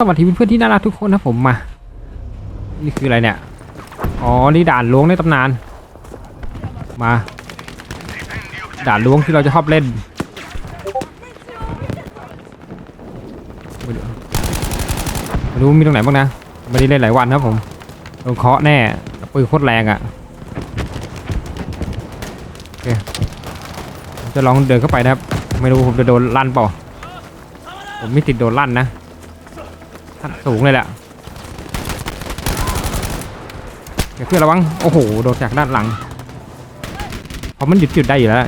สวัสดีเพื่อนๆที่น่ารักทุกคนนะผมมา นี่คืออะไรเนี่ย อ๋อ นี่ด่านล้วงในตำนาน มา ด่านล้วงที่เราจะชอบเล่น มาดูมีตรงไหนบ้างนะ ไม่ได้เล่นหลายวันนะครับผมโดนเคาะแน่ปืนโคตรแรงอะ่ะโอเคจะลองเดินเข้าไปนะครับ ไม่รู้ผมจะโดนลั่นเปล่า ผมไม่ติดโดนลั่นนะ ขั้นสูงเลยแหละเดี๋ยวเพื่อนระวัง โอ้โห โดนจากด้านหลัง เพราะมันหยุดหยุดได้อยู่แล้ว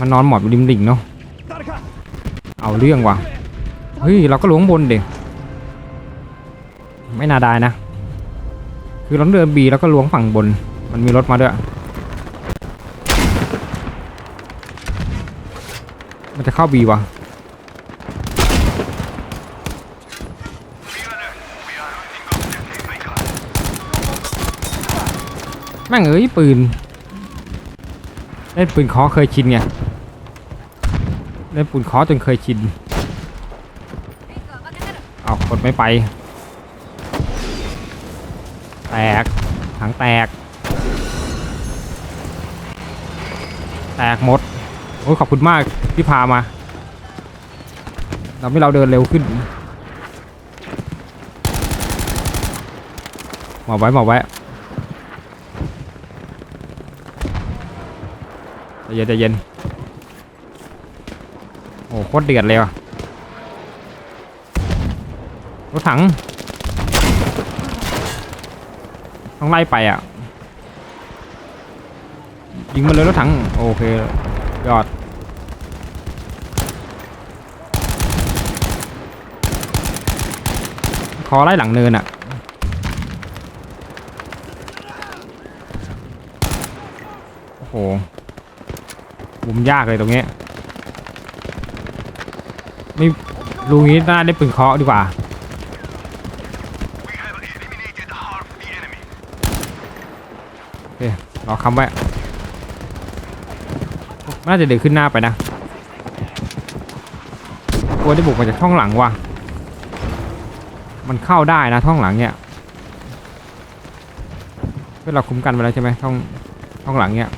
มันนอนหมอบอยู่ริมดิ่งเนาะ เอาเรื่องว่ะ เฮ้ย เราก็ล้วงบนเด็กไม่น่าได้นะ คือเราเดินบีแล้วก็ล้วงฝั่งบน มันมีรถมาด้วย มันจะเข้าบีวะ แม่งเอ้ยปืน เล่นปืนคอเคยชินไง เล่นปืนคอจนเคยชิน เอากดไม่ไป แตกถังแตก แตกหมด โอ้ยขอบคุณมากที่พามาทำให้เราเดินเร็วขึ้นหมอบไว้หมอบไว้ใจ เย็นใจเย็น โอ้โคตรเดือดเลยว่ะรถถัง ต้องไล่ไปอะ ยิงมาเลยรถถัง โอเค ยอดคอไล่หลังเนินอะโอ้โห ยากเลยตรงนี้ไม่รูงี้น่าได้ปืนเคาะดีกว่าโอเรอคำไว้น่าจะเดินขึ้นหน้าไปนะกลัวได้บุกมาจากช่องหลังว่ะ มันเข้าได้นะช่องหลังเนี่ยเพื่อเราคุ้มกันไปแล้วใช่ไหมช่องช่องหลังเนี่ย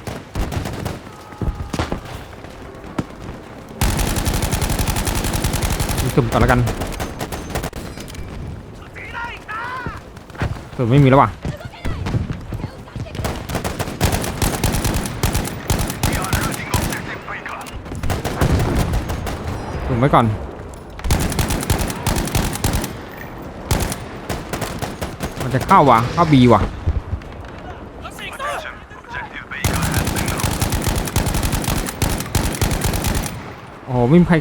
สุ่มต่อแล้วกันสุ่มไม่มีแล้วว่ะสุ่มไว้ก่อนมันจะเข้าว่ะเข้าบีว่ะโอ้โหไม่มีใคร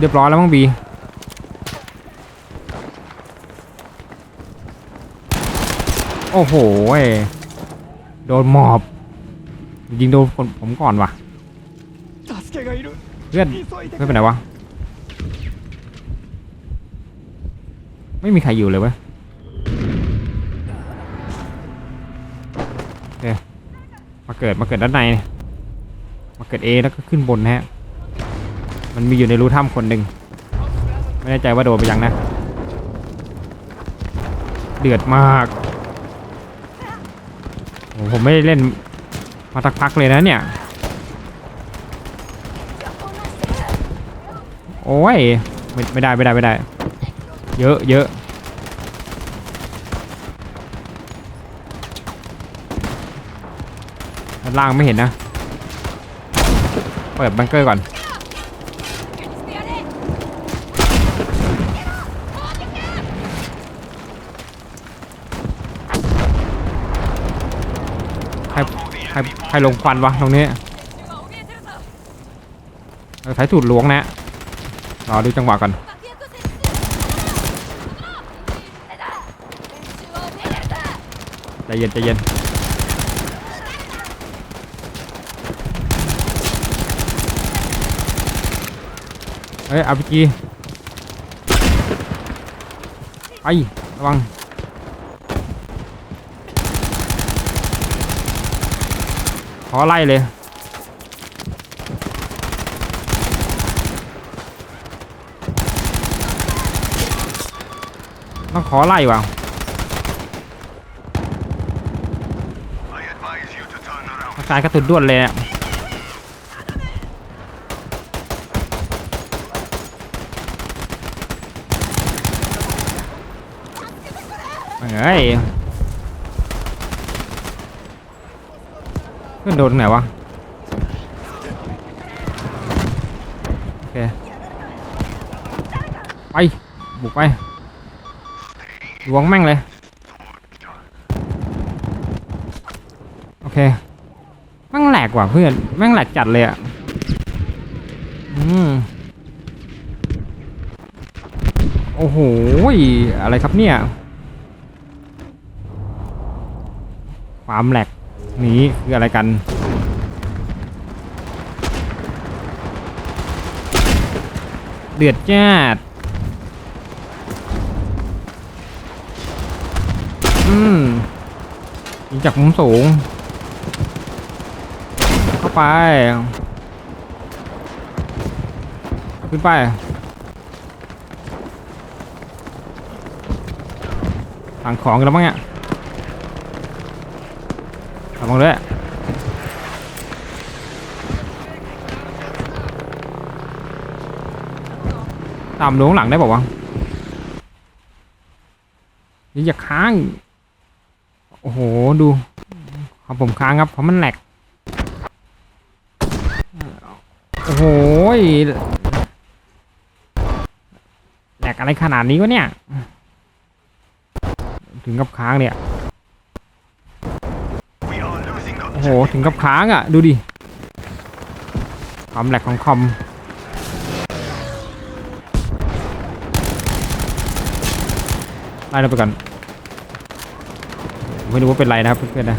เรียบร้อยแล้วมั้งบี โอ้โหโดนหมอบ ยิงโดนคนผมก่อนว่ะเพื่อนเพื่อนไปไหนวะไม่มีใครอยู่เลยวะมาเกิดมาเกิดด้านใน มาเกิดเอแล้วก็ขึ้นบนนะฮะ มันมีอยู่ในรูถ้ำคนหนึ่งไม่แน่ใจว่าโดนไปยังนะ เดือดมาก ผมไม่ได้เล่นมาสักพักเลยนะเนี่ย โอ้ยไม่ไม่ได้ไม่ได้ไม่ได้ เยอะเยอะด้านล่างไม่เห็นนะ เปิดบังเกอร์ก่อน ครใครใครลงควันวะตรงนี้ใช้สูตรล้วงนะรอดูจังหวะก่อนใจเย็นใจเย็นเฮ้ยอาพีจีไประวัง อไล่เลย ต้องขอไล่ว่ะอาการกระตุนด้วนเลยอะเฮ้ยเพื่อน โดนตรงไหนวะโอเคไป บุกไปหลวงแม่งเลย โอเค แม่งแหลกว่ะเพื่อน แม่งแหลกจัดเลยอะ อืม โอ้โห อะไรครับเนี่ย ความแหลก นี้คืออะไรกัน เดือดจ้าดอืมยิงจากมุมสูง เข้าไป ขึ้นไปถังของกันแล้วมั้งเนี่ย ระวังด้วยตามลงหลังได้บอกว่าวะอย่าค้าง โอ้โห ดูของผมค้างครับเพราะมันแหลก โอ้โหยแหลกอะไรขนาดนี้วะเนี่ย ถึงกับค้างเนี่ย โอ้โห ถึงกับค้างอะ ดูดิความแหลกของคอมไล่เราไปก่อน ไม่รู้ว่าเป็นไรนะครับเพื่อนๆนะ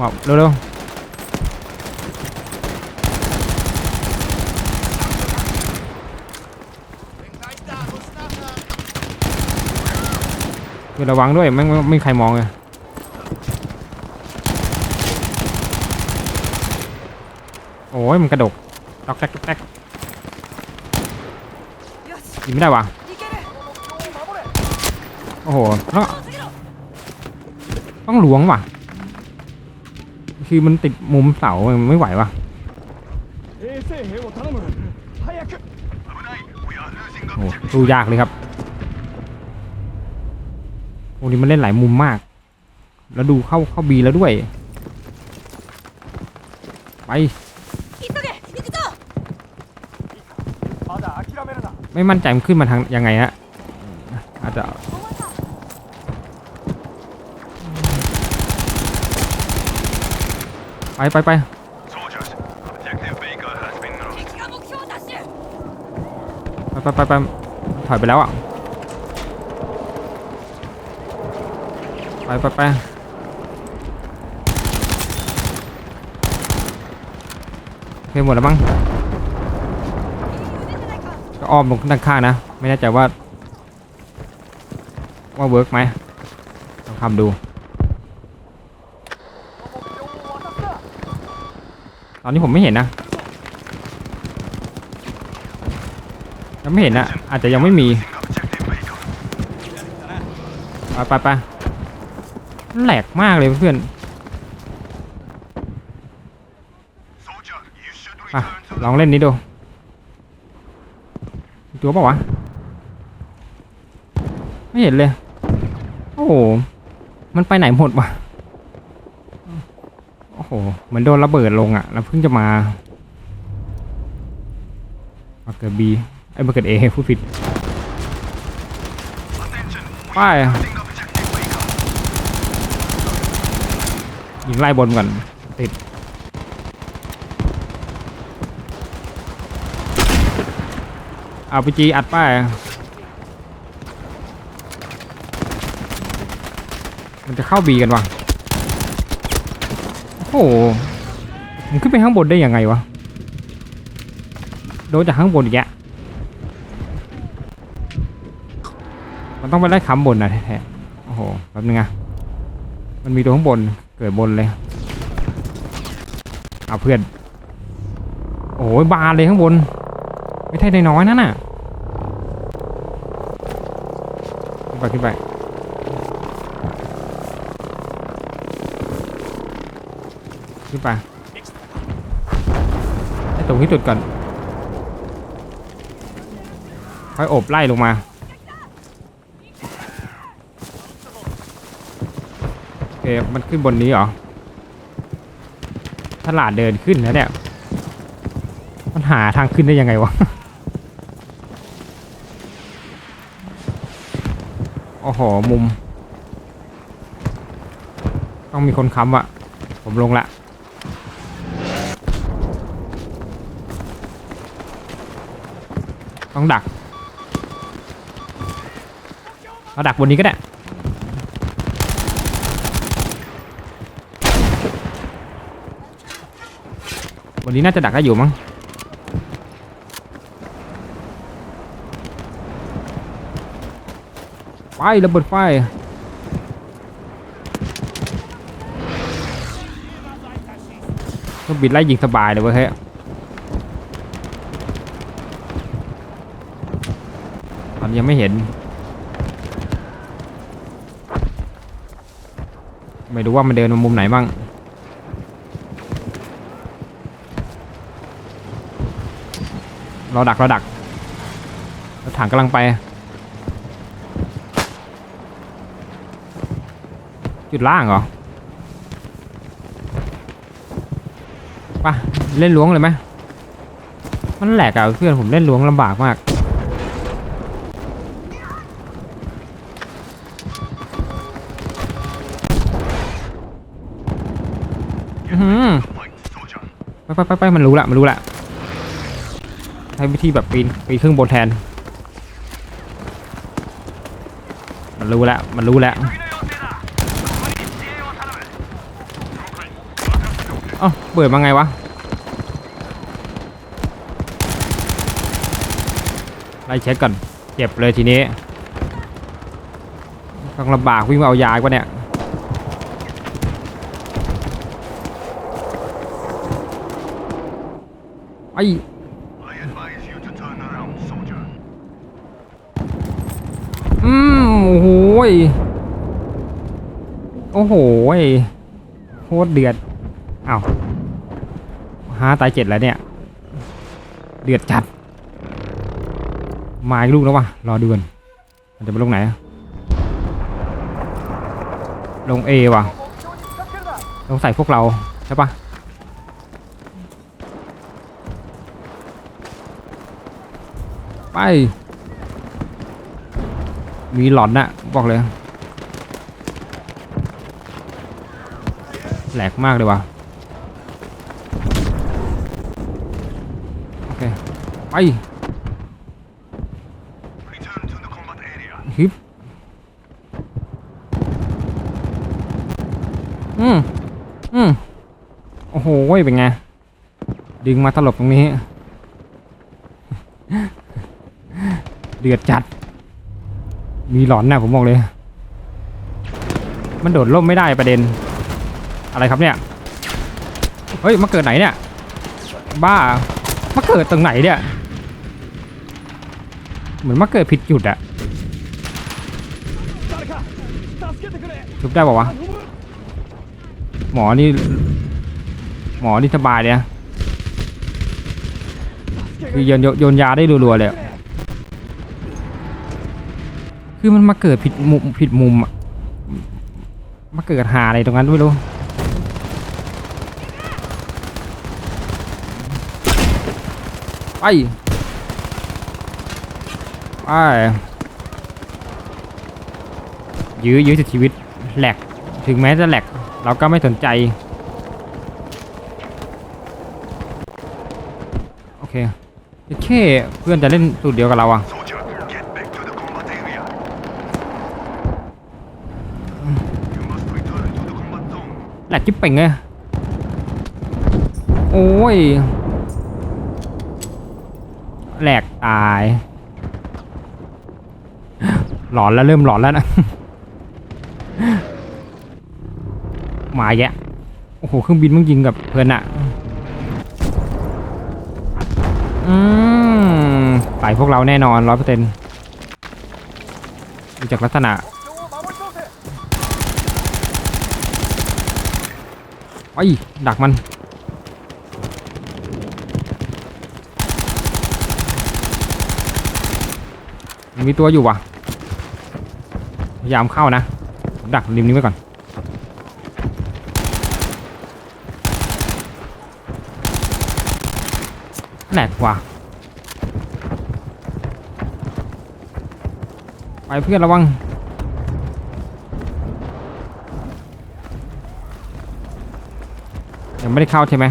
ว้าวเร็วๆ เดี๋ยวระวังด้วยไม่ไม่ใครมองเลยโอ้ยมันกระดกตอกแตกแตกยิงไม่ได้วะโอ้โหต้องต้องหลวงว่ะ คือมันติดมุมเสาไม่ไหวว่ะโอ้สู้ยากเลยครับ รงนี้มันเล่นหลายมุมมาก แล้วดูเข้าเข้าบีแล้วด้วย ไป ไม่มั่นใจมันขึ้นมาทางยังไงฮะอาจจะไปไปไปไปไปไปถอยไปแล้วอะ ไปไปไปโอเคหมดแล้วมั้งก็อ้อมลงด้านข้างนะ ไม่แน่ใจว่า ว่าเวิร์กไหมลองทำดู ตอนนี้ผมไม่เห็นนะ ยังไม่เห็นนะอาจจะยังไม่มี ไปไปไป แหลกมากเลยเพื่อนอะลองเล่นนี้ดูตัวเปล่าวะ ไม่เห็นเลย โอ้โห มันไปไหนหมดวะ โอ้โห เหมือนโดนระเบิดลงอะแล้วเพิ่งจะมามาเกิดบีไอ้มาเกิดเอพูดผิด ไป ยิงไล่บนก่อนติดเอาไปจีอัดป้ายมันจะเข้าบีกันวะโอ้โหมันขึ้นไปข้างบนได้ยังไงวะโดนจากข้างบนอีกแกมันต้องไปไล่ค้ำบนนะแท้ๆโอ้โหแป๊บนึงอะมันมีตัวข้างบน เกิดบนเลยเอาเพื่อน โอ้ยบานเลยข้างบน ไม่ใช่น้อยๆนั่นน่ะขึ้นไปขึ้นไปขึ้นไปให้ตรงที่จุดก่อนค่อยโอบไล่ลงมา โอ เคมันขึ้นบนนี้เหรอถ้าหลาดเดินขึ้นแล้วเนี่ย มันหาทางขึ้นได้ยังไงวะ โอ้โห มุม ต้องมีคนค้ำอะผมลงละต้องดักเราดักบนนี้ก็ได้ วันนี้น่าจะดักได้อยู่มั้งไฟระเบิดไฟก็บินไล่ยิงสบายเลยเว้ยเฮ้ยตอนยังไม่เห็น ไม่รู้ว่ามันเดินมามุมไหนบ้าง เราดักเราดักรถถังกำลังไป จุดล่างเหรอปะเล่นล้วงเลยไหมมันแหลกอะเพื่อนผมเล่นล้วงลำบากมากอื้อหือ Point, soldier. ไปไปไปไปมันรู้ละมันรู้ละ ใช้วิธีแบบปีนปีนเครื่องบนแทน มันรู้แล้ว มันรู้แล้วเอ้าเปิดมาไงวะไล่เช็คก่อนเจ็บเลยทีนี้ต้องลำบากวิ่งมาเอายาอีกว่าเนี่ยไอ้ I advise you to turn around, soldier. อืมโอ้โห ย โอ้โหโคตรเดือดอ้าวห้าตายเจ็ดแล้วเนี่ย เดือดจัด มาอีกลูกแล้ววะรอดูกันมันจะไปลงไหน ลงเอว่ะ ลงใส่พวกเรา ใช่ปะไป มีหลอนนะบอกเลย แหลกมากเลยว่ะ โอเค ไปฮึบอืม อืม โอ้โห เป็นไง ดึงมาตลบตรงนี้ เดือดจัด มีหลอนนะผมบอกเลย มันโดดล่มไม่ได้ประเด็น อะไรครับเนี่ย เฮ้ยมาเกิดไหนเนี่ย บ้ามาเกิดตรงไหนเนี่ย เหมือนมาเกิดผิดจุดอะทุบได้ป่าวะ หมอนี่ หมอนี่สบายเลยนะคือโยนโยนยาได้รัวๆเลย คือมันมาเกิดผิดมุมผิดมุมอะมาเกิดหาอะไรตรงนั้นไม่รู้ไปไปยื้อยื้อชีวิตแหลกถึงแม้จะแหลกเราก็ไม่สนใจ โอเคแค่เพื่อนจะเล่นสูตรเดียวกับเราอะ หลกจิ๊บเป่งเลยโอ้ยแหลกตาย หลอนแล้วเริ่มหลอนแล้วนะมาแยะโอ้โหเครื่องบินมึงยิงกับเพลินอะอืมใส่พวกเราแน่นอนร้อยเปอร์เซ็นต์ดูจากลักษณะ ไอ้ดักมัน มีตัวอยู่วะพยายามเข้านะ ดักริมนี้ไว้ก่อน แหลกว่ะไปเพื่อนระวัง ยังไม่ได้เข้าใช่ไหม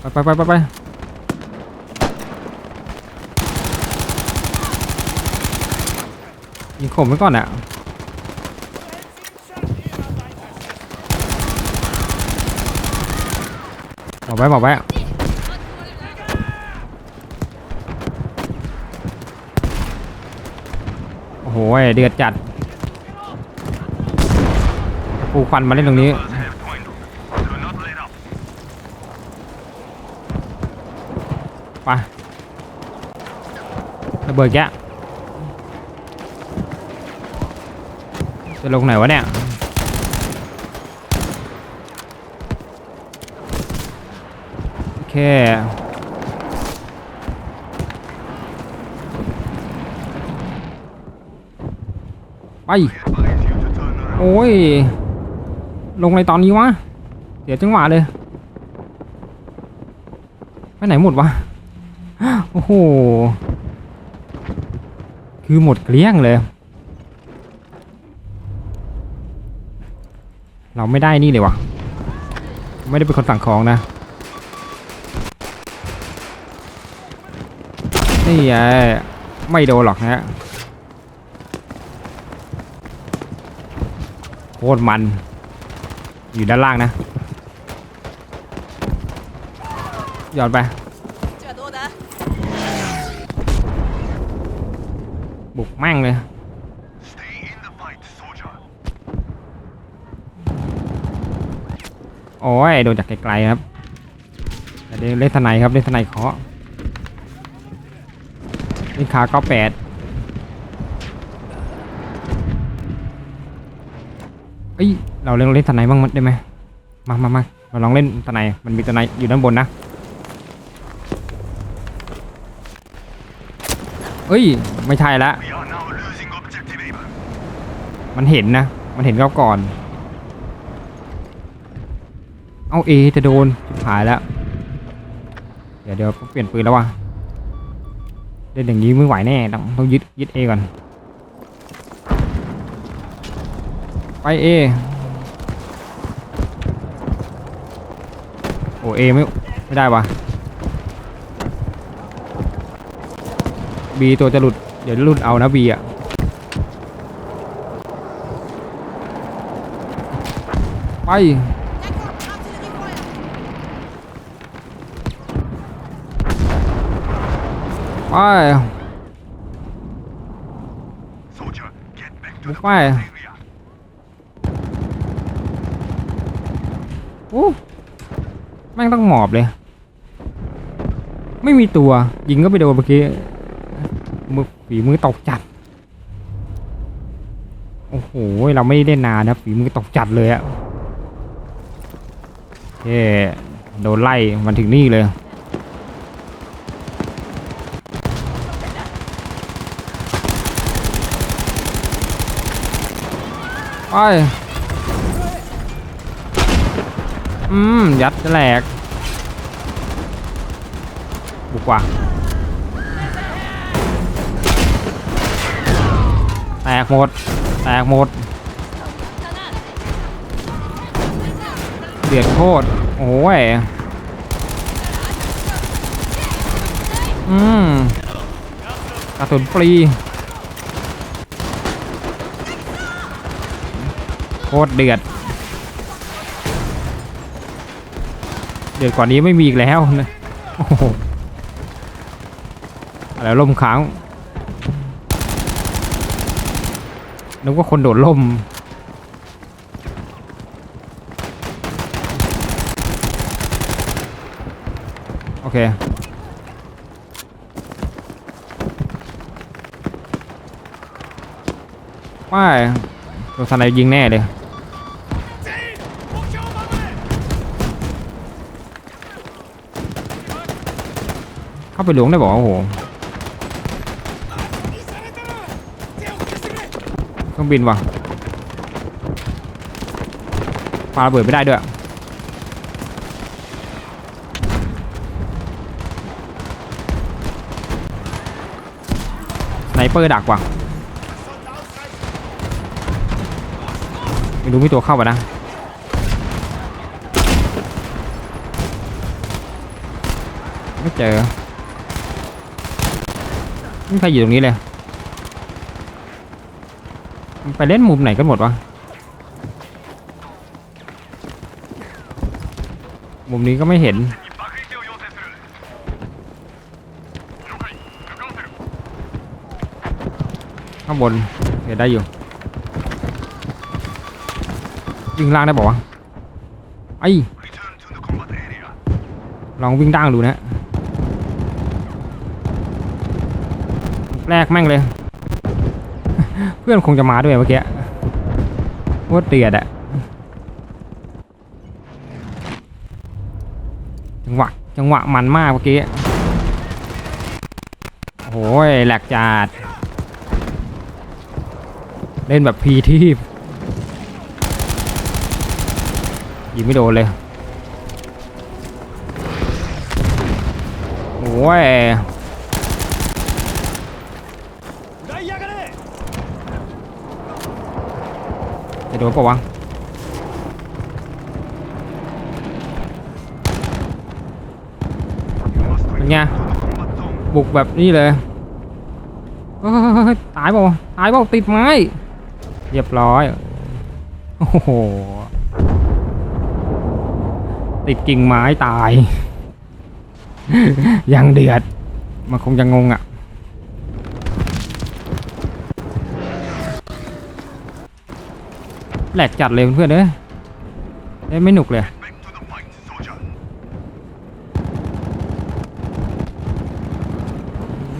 ไปไปไปไปไปยิงข่มไว้ก่อนอะบอกไว้บอกไว้ โอ้โหเดือดจัดปูควันมาเล่นตรงนี้ ไประเบิดแกจะลงไหนวะเนี่ยโอเค ไปโอ้ย ลงในตอนนี้วะเดี๋ยวจังหวะเลยไปไหนหมดวะโอ้โหคือหมดเกลี้ยงเลย เราไม่ได้นี่เลยวะไม่ได้เป็นคนสั่งของนะนี่ไงไม่โดนหรอกนะ โคตรมัน อยู่ด้านล่างนะหย่อนไปบุกแม่งเลยโอ้ยโดนจากไกลๆครับเล่นทนายครับเล่นทนายเคาะนี่ขาก็แปด เอ้ยเราเล่นเล่นทนายบ้างได้ไหมมามามาเราลองเล่นทนายมันมีทนายอยู่ด้านบนนะเอ้ยไม่ใช่ละมันเห็นนะ มันเห็นเราก่อน เอาเอจะโดนหายแล้ว เดี๋ยวเดี๋ยวเปลี่ยนปืนแล้ววะเล่นอย่างนี้ไม่ไหวแน่ต้องต้องยึดยึดเอก่อน ไปเอโอเอไม่ไม่ได้วะบีตัวจะหลุด เดี๋ยวหลุดเอานะบีอะไปไป Soldier, get back to บุก the ไป area. โอ้แม่ งต้องหมอบเลย ไม่มีตัว ยิงก็ไปโดนเมื่อกี้มือฝีมือตกจัด โอ้โห เราไม่ได้นนานนะฝีมือตกจัดเลยอะเฮ้โดนไล่มันถึงนี่เลยไปอืม ยัดแหลก บุกว่ะแตกหมด แตกหมด เดือดโคตร โอ้ย อืมกระสุนฟรีโคตรเดือด เดือดกว่านี้ไม่มีอีกแล้วนะโอ้โห อะไรล่มค้างนึกว่าคนโดดล่ม โอเค ไม่โดนสไนยิงแน่เลยเข้าไปหลวงได้บอกโอ้โห เครื่องบินว่ะปาระเบิดไม่ได้ด้วยสไนเปอร์ดักว่ะไม่รู้มีตัวเข้าป่ะนะไม่เจอไม่มีใครอยู่ตรงนี้เลยมัน ไปเล่นมุมไหนกันหมดวะ มุมนี้ก็ไม่เห็น ข้างบนเห็นได้อยู่ วิ่งล่างได้บอกว่าไอ้ลองวิ่งด่างดูนะ แรกแม่งเลย พื่อนคงจะมาด้วยเมื่อกี้ว่าเตียดอะจังหวะจังหวะมันมากเมื่อกี้โอ้ยแหลกจัดเล่นแบบพีทีบยิงไม่โดนเลยโอ้ย โดนปะวะเป็นไงบุกแบบนี้เลยตายเปล่าตายเปล่าติดไม้เรียบร้อยโอ้โหติดกิ่งไม้ตาย ยังเดือด มันคงจะงงอะ แหลกจัดเลยเพื่อนๆเอ้ยเล่นไม่หนุกเลย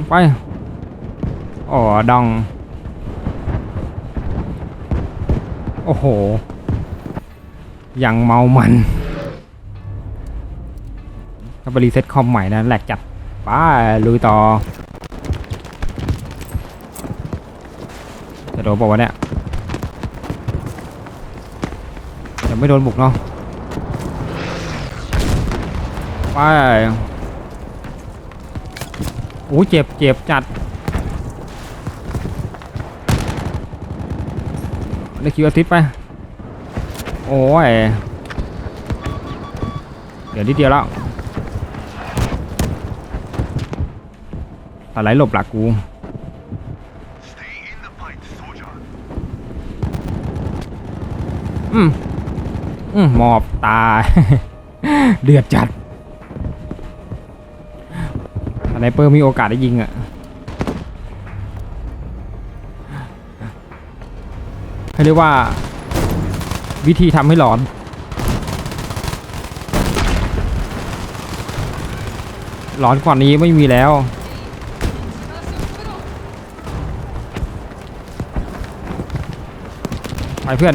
ไปอ๋อดองโอ้โห ยังเมามันถ้าไปรีเซ็ตคอมใหม่นะแหลกจัดป้าลุยต่อจะโดนบอกว่าเนี่ยจะ ไม่โดนบุกเนาะไปโอ้เจ็บเจ็บจัดได้คิวอาทิตย์ไป โอ้ย เดี๋ยวนิดเดียวแล้วอะไรหลบหลักกู stay in the fight soldier อืม อืม หมอบตายเดือดจัดสไนเปอร์มีโอกาสได้ยิงอะเขาเรียกว่า วิธีทำให้หลอน หลอนกว่านี้ไม่มีแล้วไปเพื่อน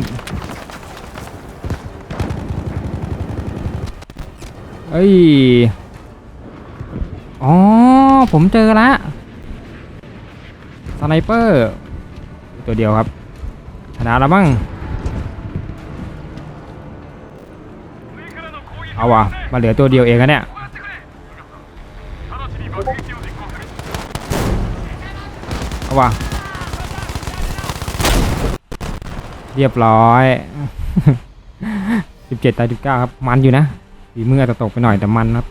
เอ้ย อ๋อ ผมเจอละสไนเปอร์ ตัวเดียวครับ ชนะแล้วมั้งเอาวะมาเหลือตัวเดียวเองนะเนี่ยเอาวะเรียบร้อย 17ต่อ19 ครับ มันอยู่นะ ฝีมืออาจจะตกไปหน่อยแต่มันครับ